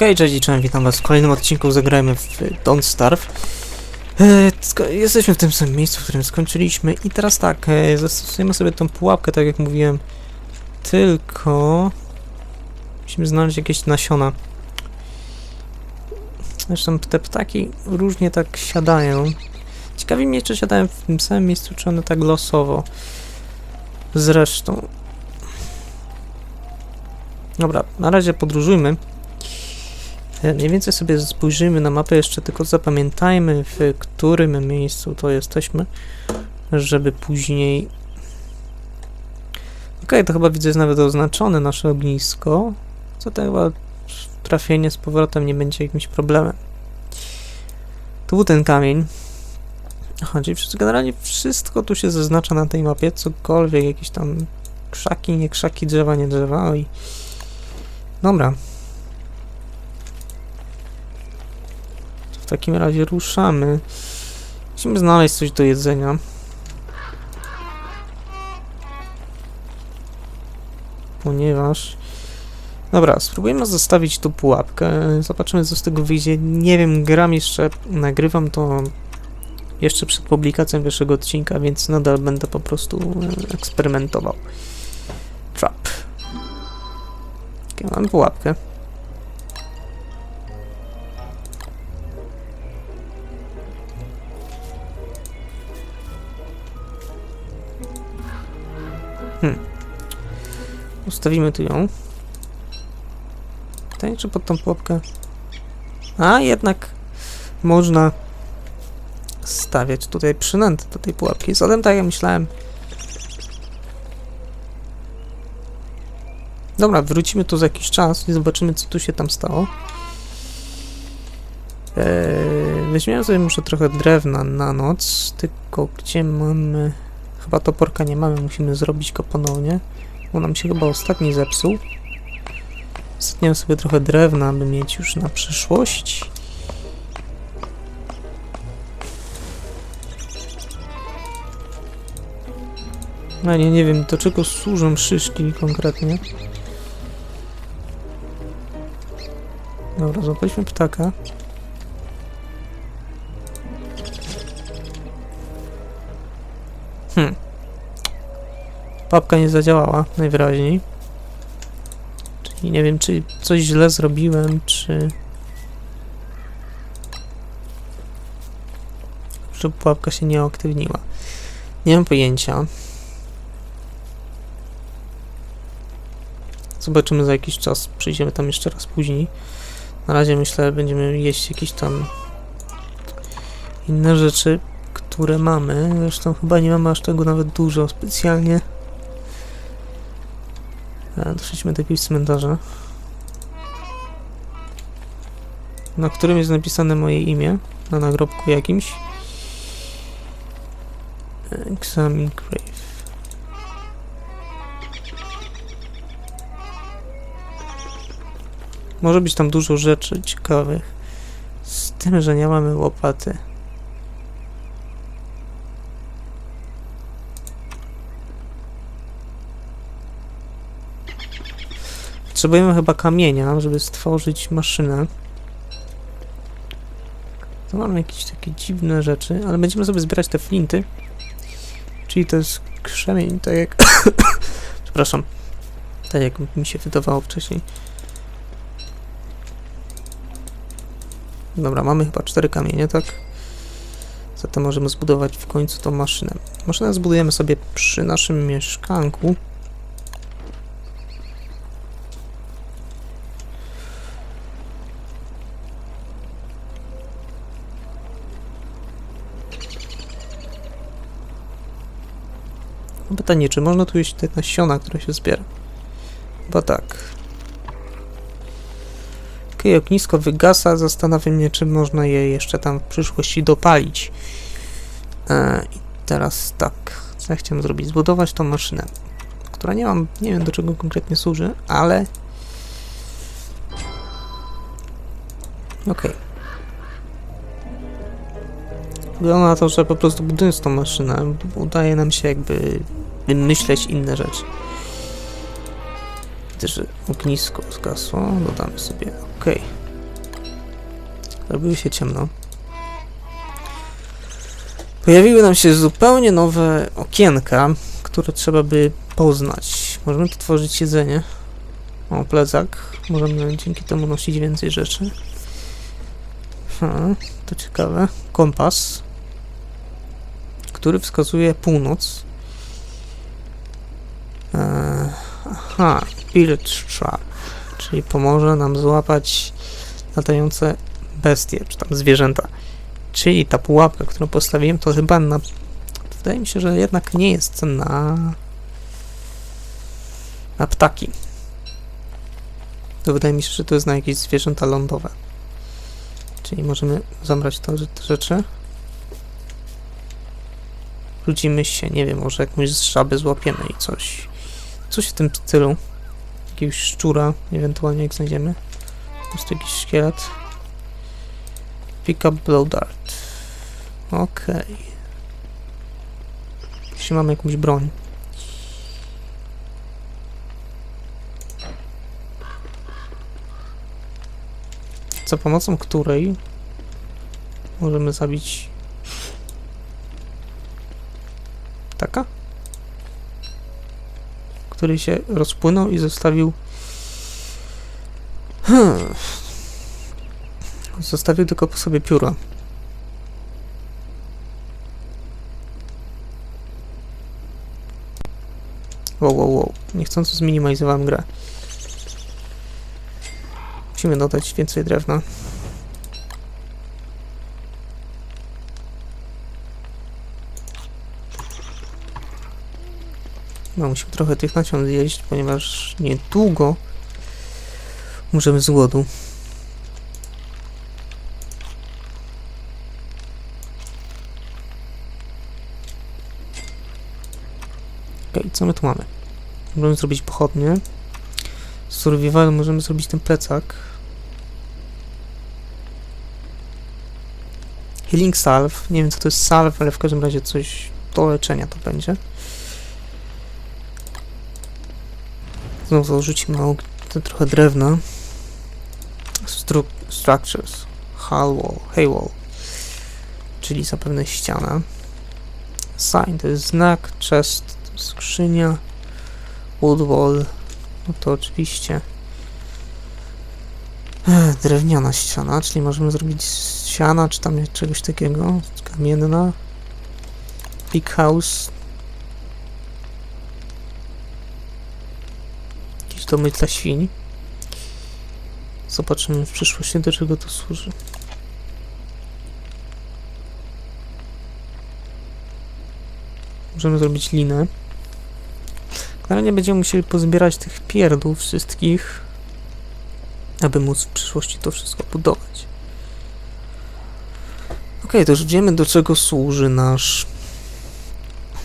Okej, cześć i cześć, witam was w kolejnym odcinku Zagrajmy w Don't Starve. E, jesteśmy w tym samym miejscu, w którym skończyliśmy i teraz tak, e, zastosujemy sobie tą pułapkę, tak jak mówiłem, tylko musimy znaleźć jakieś nasiona. Zresztą te ptaki różnie tak siadają. Ciekawi mnie, czy siadają w tym samym miejscu, czy one tak losowo. Zresztą. Dobra, na razie podróżujmy. E, Mniej więcej sobie spojrzymy na mapę, jeszcze tylko zapamiętajmy, w którym miejscu to jesteśmy, żeby później... Okej, to chyba widzę, jest nawet oznaczone nasze ognisko, co to chyba trafienie z powrotem nie będzie jakimś problemem. Tu był ten kamień. Wszystko, generalnie wszystko tu się zaznacza na tej mapie, cokolwiek, jakieś tam krzaki, nie krzaki, drzewa, nie drzewa, oj. Dobra, takim razie ruszamy. Musimy znaleźć coś do jedzenia. Ponieważ... Dobra, spróbujemy zostawić tu pułapkę. Zobaczymy, co z tego wyjdzie. Nie wiem, gram jeszcze, nagrywam to jeszcze przed publikacją pierwszego odcinka, więc nadal będę po prostu e, eksperymentował. Trap. Okay, mam pułapkę. Ustawimy tu ją. Pytanie, czy pod tą pułapkę... A, jednak można stawiać tutaj przynętę do tej pułapki. Zatem tak jak myślałem. Dobra, wrócimy tu za jakiś czas i zobaczymy, co tu się tam stało. Eee, weźmiemy sobie muszę trochę drewna na noc, tylko gdzie mamy... Chyba toporka nie mamy, musimy zrobić go ponownie. Bo nam się chyba ostatni zepsuł. Zetniemy sobie trochę drewna, aby mieć już na przyszłość. No nie, nie wiem do czego służą szyszki konkretnie. Dobra, złapaliśmy ptaka. Papka nie zadziałała, najwyraźniej. Czyli nie wiem, czy coś źle zrobiłem, czy... Że pułapka się nie aktywniła. Nie mam pojęcia. Zobaczymy za jakiś czas. Przyjdziemy tam jeszcze raz później. Na razie myślę, że będziemy jeść jakieś tam inne rzeczy, które mamy. Zresztą chyba nie mamy aż tego nawet dużo specjalnie. E, Doszliśmy do jakiegoś cmentarza, na którym jest napisane moje imię, na nagrobku jakimś. Examine grave. Może być tam dużo rzeczy ciekawych. Z tym, że nie mamy łopaty. Potrzebujemy chyba kamienia, żeby stworzyć maszynę. Tu mamy jakieś takie dziwne rzeczy, ale będziemy sobie zbierać te flinty. Czyli to jest krzemień, tak jak... Przepraszam. Tak jak mi się wydawało wcześniej. Dobra, mamy chyba cztery kamienie, tak? Zatem możemy zbudować w końcu tą maszynę. Maszynę zbudujemy sobie przy naszym mieszkanku. Pytanie, czy można tu jeść te nasiona, które się zbiera? Chyba tak. Okej, ognisko wygasa. Zastanawiam mnie, czy można je jeszcze tam w przyszłości dopalić. E, I teraz tak. Co ja chciałem zrobić? Zbudować tą maszynę, która nie mam, nie wiem do czego konkretnie służy, ale... Okej. Wygląda na to, że po prostu budując tą maszynę, udaje nam się jakby wymyśleć inne rzeczy. Widzę, ognisko zgasło. Dodamy sobie OK. Robiło się ciemno. Pojawiły nam się zupełnie nowe okienka, które trzeba by poznać. Możemy tu tworzyć jedzenie. O, plecak. Możemy dzięki temu nosić więcej rzeczy. Hmm, to ciekawe. Kompas, który wskazuje północ. Eee, aha, Spirit Trap, czyli pomoże nam złapać latające bestie, czy tam zwierzęta. Czyli ta pułapka, którą postawiłem, to chyba na... Wydaje mi się, że jednak nie jest na... na ptaki. To wydaje mi się, że to jest na jakieś zwierzęta lądowe. Czyli możemy zabrać to, te rzeczy. Wrócimy się, nie wiem, może jakąś żabę złapiemy i coś. Coś w tym stylu. Jakiegoś szczura, ewentualnie jak znajdziemy. Jest jakiś szkielet. Pick up blow dart. Okej. Jeśli mamy jakąś broń. Za pomocą której możemy zabić taka? Który się rozpłynął i zostawił hmm. Zostawił tylko po sobie pióra. Wow, wow, wow. Niechcący zminimalizowałem grę. Musimy dodać więcej drewna. No, musimy trochę tych nasion zjeść, ponieważ niedługo umrzemy z głodu. Okej, co my tu mamy? Możemy zrobić pochodnie. Z survival możemy zrobić ten plecak. Healing salve. Nie wiem co to jest salve, ale w każdym razie coś do leczenia to będzie. Znowu rzucimy og- to trochę drewna. Stru structures. Hull wall, hay wall. Czyli zapewne ściana. Sign to jest znak, chest to skrzynia. Wood wall. No to oczywiście drewniana ściana, czyli możemy zrobić z siana, czy tam czegoś takiego. Kamienna. Big house. Jakieś domy dla świń. Zobaczymy w przyszłości, do czego to służy. Możemy zrobić linę. Generalnie będziemy musieli pozbierać tych pierdów wszystkich, aby móc w przyszłości to wszystko budować. Ok, to już wiemy do czego służy nasz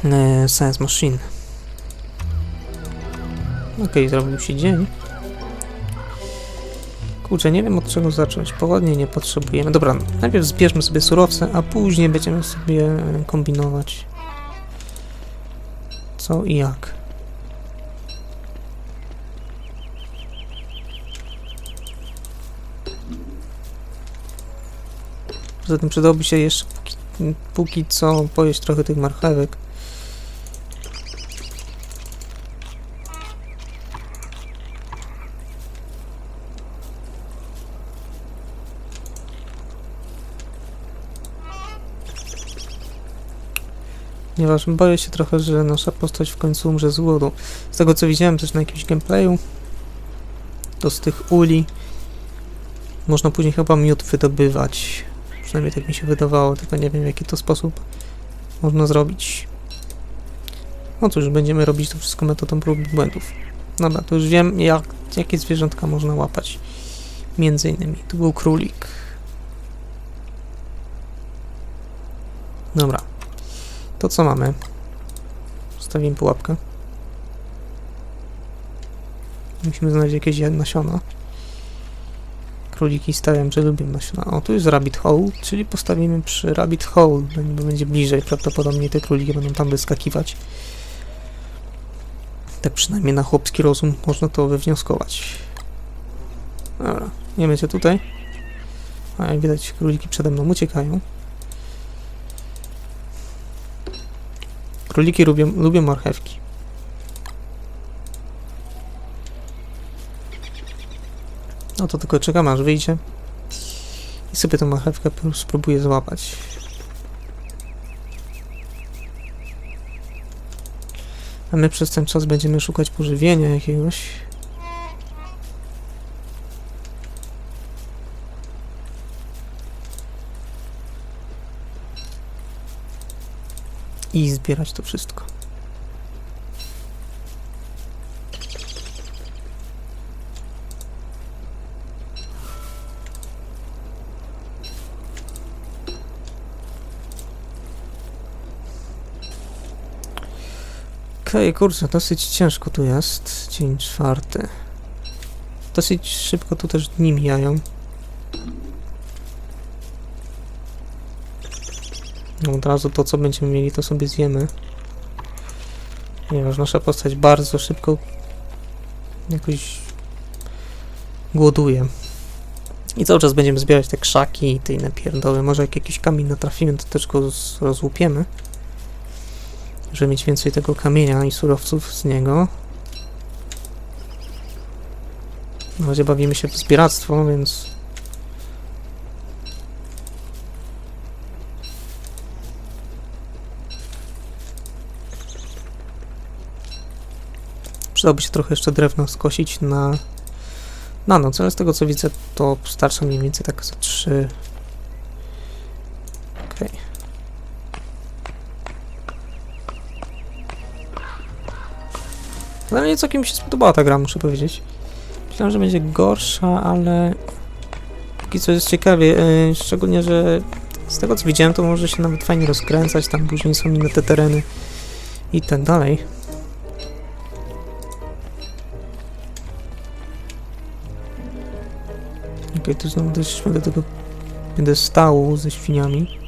e, Science Machine. Ok, zrobił się dzień. Kurczę, nie wiem od czego zacząć. Pochodnie nie potrzebujemy. Dobra, najpierw zbierzmy sobie surowce, a później będziemy sobie kombinować co i jak. Poza tym przydałoby się jeszcze póki, póki co pojeść trochę tych marchewek. Ponieważ boję się trochę, że nasza postać w końcu umrze z głodu. Z tego co widziałem też na jakimś gameplayu, to z tych uli można później chyba miód wydobywać. Przynajmniej tak mi się wydawało, tylko nie wiem w jaki to sposób można zrobić. No cóż, będziemy robić to wszystko metodą prób i błędów. Dobra, to już wiem jak, jakie zwierzątka można łapać. Między innymi, tu był królik. Dobra. To co mamy? Zostawimy pułapkę. Musimy znaleźć jakieś nasiona. Króliki stawiam, że lubią nasiona. O, tu jest rabbit hole, czyli postawimy przy rabbit hole, bo będzie bliżej. Prawdopodobnie te króliki będą tam wyskakiwać. Tak przynajmniej na chłopski rozum można to wywnioskować. Dobra, nie będzie tutaj. A jak widać, króliki przede mną uciekają. Króliki lubią, lubią marchewki. No to tylko czekam aż wyjdzie. I sobie tę marchewkę spróbuję złapać. A my przez ten czas będziemy szukać pożywienia jakiegoś. I zbierać to wszystko. Okej, kurczę, dosyć ciężko tu jest. Dzień czwarty. Dosyć szybko tu też dni mijają. No od razu to, co będziemy mieli, to sobie zjemy. Ponieważ nasza postać bardzo szybko jakoś głoduje. I cały czas będziemy zbierać te krzaki i te inne pierdoły. Może jak jakiś kamień natrafimy, to też go rozłupiemy. Żeby mieć więcej tego kamienia i surowców z niego. Na razie bawimy się w zbieractwo, więc Przydałoby się trochę jeszcze drewna skosić na, na noc, ale z tego co widzę, to starcza mniej więcej tak za trzy. Okej. Ale nie całkiem mi się spodobała ta gra, muszę powiedzieć. Myślałem, że będzie gorsza, ale póki co jest ciekawie, yy, szczególnie, że z tego co widziałem, to może się nawet fajnie rozkręcać, tam później są inne te tereny i tak dalej. Okej, tu znowu doszliśmy do tego stału ze świniami.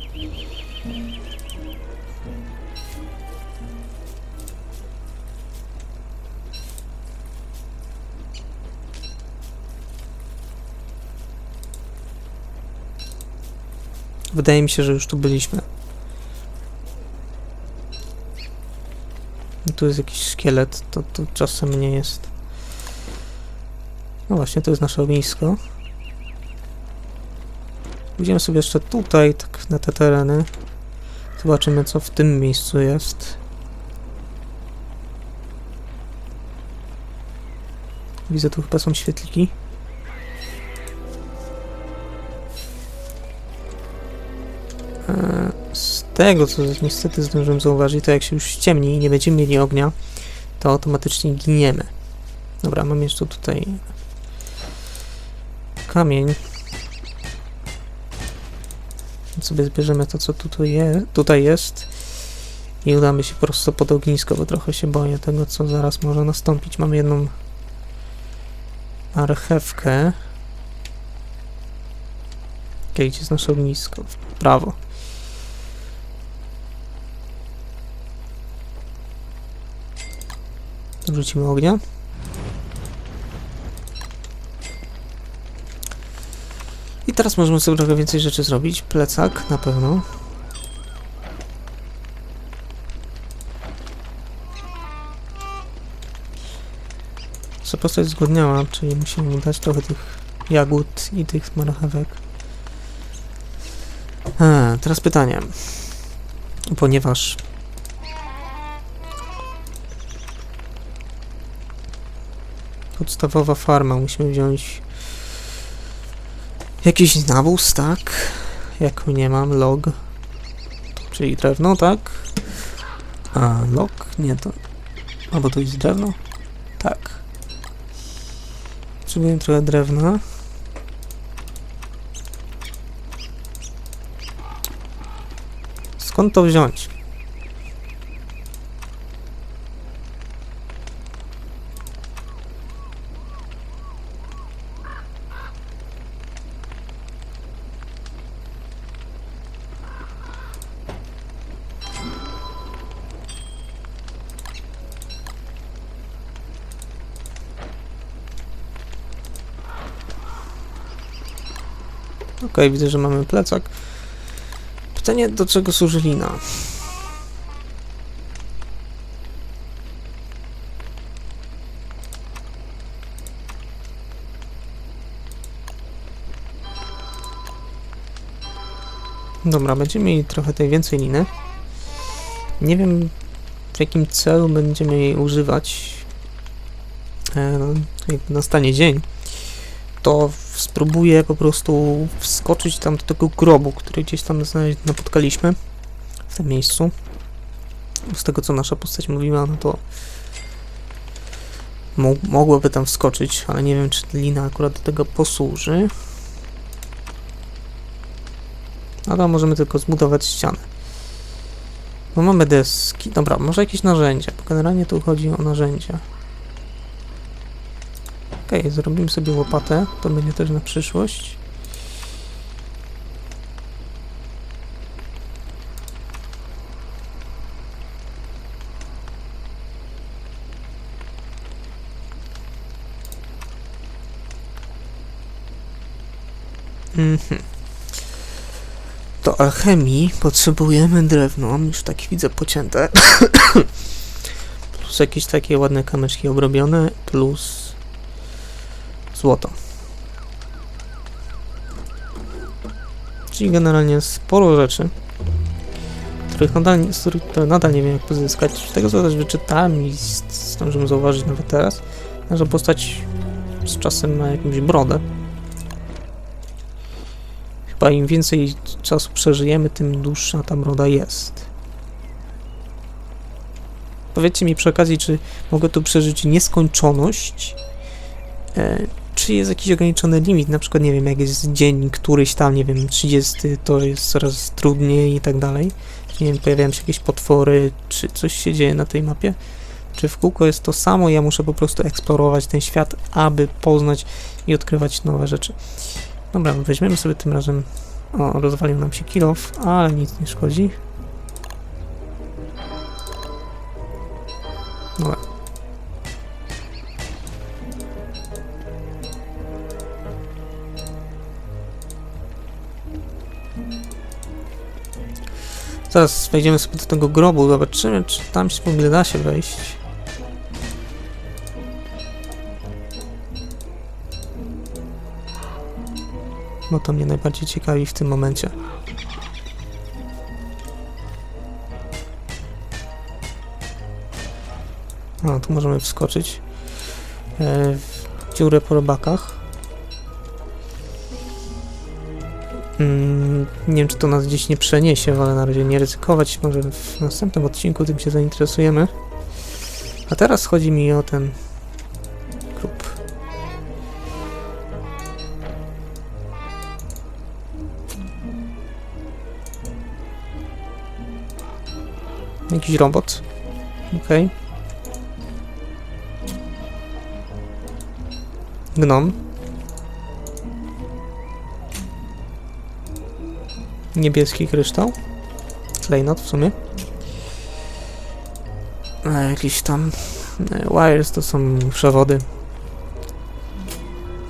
Wydaje mi się, że już tu byliśmy. Tu jest jakiś szkielet, to, to czasem nie jest. No właśnie, to jest nasze ognisko. Pójdziemy sobie jeszcze tutaj, tak na te tereny. Zobaczymy, co w tym miejscu jest. Widzę, tu chyba są świetliki. Eee, Z tego, co niestety zdążyłem zauważyć, to jak się już ściemni i nie będziemy mieli ognia, to automatycznie giniemy. Dobra, mam jeszcze tutaj kamień. Więc sobie zbierzemy to, co tutaj, je, tutaj jest i udamy się prosto pod ognisko, bo trochę się boję tego, co zaraz może nastąpić. Mamy jedną marchewkę. Okej, gdzie jest nasze ognisko? W prawo. Wrzucimy ognia. Teraz możemy sobie trochę więcej rzeczy zrobić. Plecak na pewno. Co postać zgodniała, czyli musimy mu dać trochę tych jagód i tych marchewek. A, teraz pytanie. Ponieważ podstawowa farma, musimy wziąć Jakiś nawóz, tak? Jak nie mam, log. Czyli drewno, tak? A, log? Nie, to... Albo to jest drewno? Tak. Potrzebuję trochę drewna. Skąd to wziąć? Okej, widzę, że mamy plecak. Pytanie, do czego służy lina? Dobra, będziemy mieli trochę tej więcej liny. Nie wiem w jakim celu będziemy jej używać. E, no, jak nastanie dzień, to spróbuję po prostu wskoczyć tam do tego grobu, który gdzieś tam napotkaliśmy w tym miejscu. Z tego co nasza postać mówiła, no to mo mogłoby tam wskoczyć, ale nie wiem czy lina akurat do tego posłuży. A tam możemy tylko zbudować ścianę. No mamy deski. Dobra, może jakieś narzędzia, bo generalnie tu chodzi o narzędzia. Okej, zrobimy sobie łopatę, to będzie też na przyszłość. Mhm. Do alchemii potrzebujemy drewno, już tak widzę pocięte. plus jakieś takie ładne kamyczki obrobione, plus złoto. Czyli generalnie sporo rzeczy, których nadal, z których nadal nie wiem jak pozyskać. Tego co też wyczytałem i zdążyłem zauważyć nawet teraz, że postać z czasem ma jakąś brodę. Chyba im więcej czasu przeżyjemy, tym dłuższa ta broda jest. Powiedzcie mi przy okazji, czy mogę tu przeżyć nieskończoność, e, czy jest jakiś ograniczony limit, na przykład, nie wiem, jak jest dzień któryś tam, nie wiem, 30, to jest coraz trudniej i tak dalej. Nie wiem, pojawiają się jakieś potwory, czy coś się dzieje na tej mapie? Czy w kółko jest to samo, ja muszę po prostu eksplorować ten świat, aby poznać i odkrywać nowe rzeczy. Dobra, weźmiemy sobie tym razem... O, rozwalił nam się kilof, ale nic nie szkodzi. Dobra. Zaraz wejdziemy sobie do tego grobu, zobaczymy, czy tam się w ogóle da się wejść. Bo to mnie najbardziej ciekawi w tym momencie. A, tu możemy wskoczyć e, w dziurę po robakach. Mm, nie wiem, czy to nas gdzieś nie przeniesie, ale na razie nie ryzykować. Może w następnym odcinku tym się zainteresujemy. A teraz chodzi mi o ten klub. Jakiś robot. Okej. Gnom. Niebieski kryształ. Klejnot w sumie. A jakieś tam e, wires to są przewody.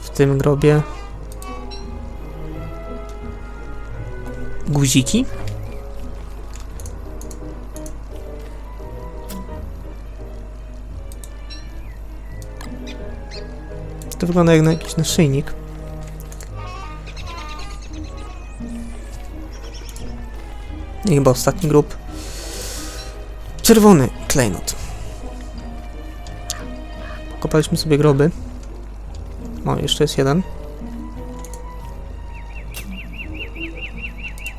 W tym grobie. Guziki. To wygląda jak na jakiś naszyjnik. I chyba ostatni grób. Czerwony klejnot. Kopaliśmy sobie groby. O, jeszcze jest jeden.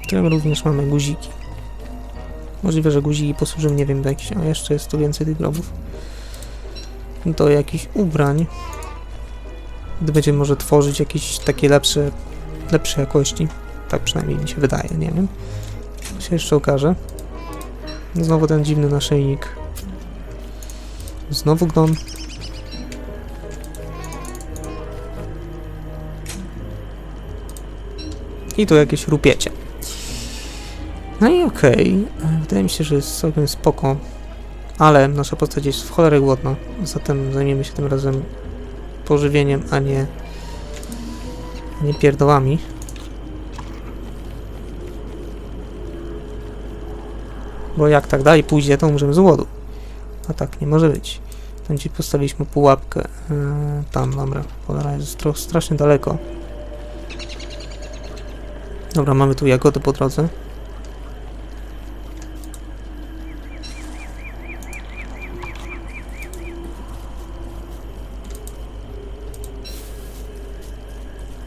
W którym również mamy guziki. Możliwe, że guziki posłużą, nie wiem, do jakichś... A jeszcze jest tu więcej tych grobów. Do jakichś ubrań. Gdy będziemy może tworzyć jakieś takie lepsze, lepsze jakości. Tak przynajmniej mi się wydaje, nie wiem. Się jeszcze okaże. Znowu ten dziwny naszyjnik. Znowu gnom. I tu jakieś rupiecie. No i okej. E, Wydaje mi się, że jest całkiem spoko. Ale nasza postać jest w cholerę głodna. Zatem zajmiemy się tym razem pożywieniem, a nie, nie pierdołami. Bo jak tak dalej pójdzie, to umrzemy z głodu. A tak nie może być. Tam postawiliśmy pułapkę. Yy, tam, dobra. Cholera jest strasznie daleko. Dobra, mamy tu jagody po drodze.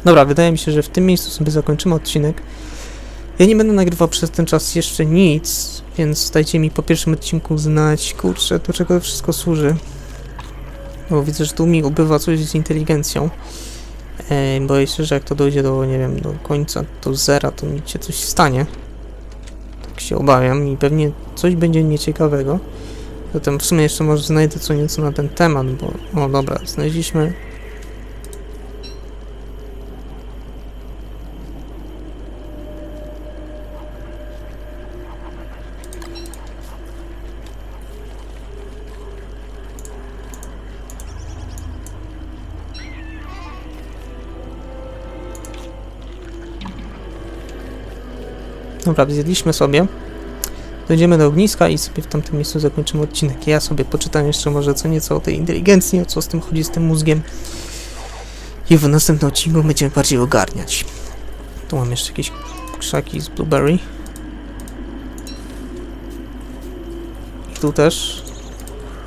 Dobra, wydaje mi się, że w tym miejscu sobie zakończymy odcinek. Ja nie będę nagrywał przez ten czas jeszcze nic, więc dajcie mi po pierwszym odcinku znać, kurczę, do czego to wszystko służy. Bo widzę, że tu mi ubywa coś z inteligencją. E, boję się, że jak to dojdzie do, nie wiem, do końca, do zera, to mi się coś stanie. Tak się obawiam i pewnie coś będzie nieciekawego. Zatem w sumie jeszcze może znajdę co nieco na ten temat, bo... O, dobra, znaleźliśmy Dobra, zjedliśmy sobie. Dojdziemy do ogniska i sobie w tamtym miejscu zakończymy odcinek. Ja sobie poczytam jeszcze może co nieco o tej inteligencji, o co z tym chodzi z tym mózgiem. I w następnym odcinku będziemy bardziej ogarniać. Tu mam jeszcze jakieś krzaki z blueberry. I tu też.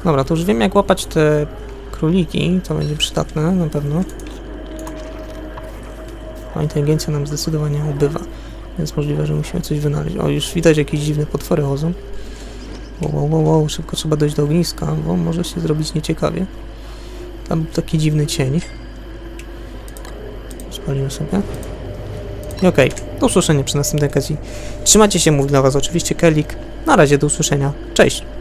Dobra, to już wiem jak łapać te króliki. To będzie przydatne na pewno. A inteligencja nam zdecydowanie ubywa. Więc możliwe, że musimy coś wynaleźć. O, już widać jakieś dziwne potwory chodzą. Wow, wow, wow, szybko trzeba dojść do ogniska, bo może się zrobić nieciekawie. Tam był taki dziwny cień. Spalimy sobie. I okej, do usłyszenia przy następnej okazji. Trzymajcie się, mówi dla was oczywiście Kelik. Na razie, do usłyszenia. Cześć!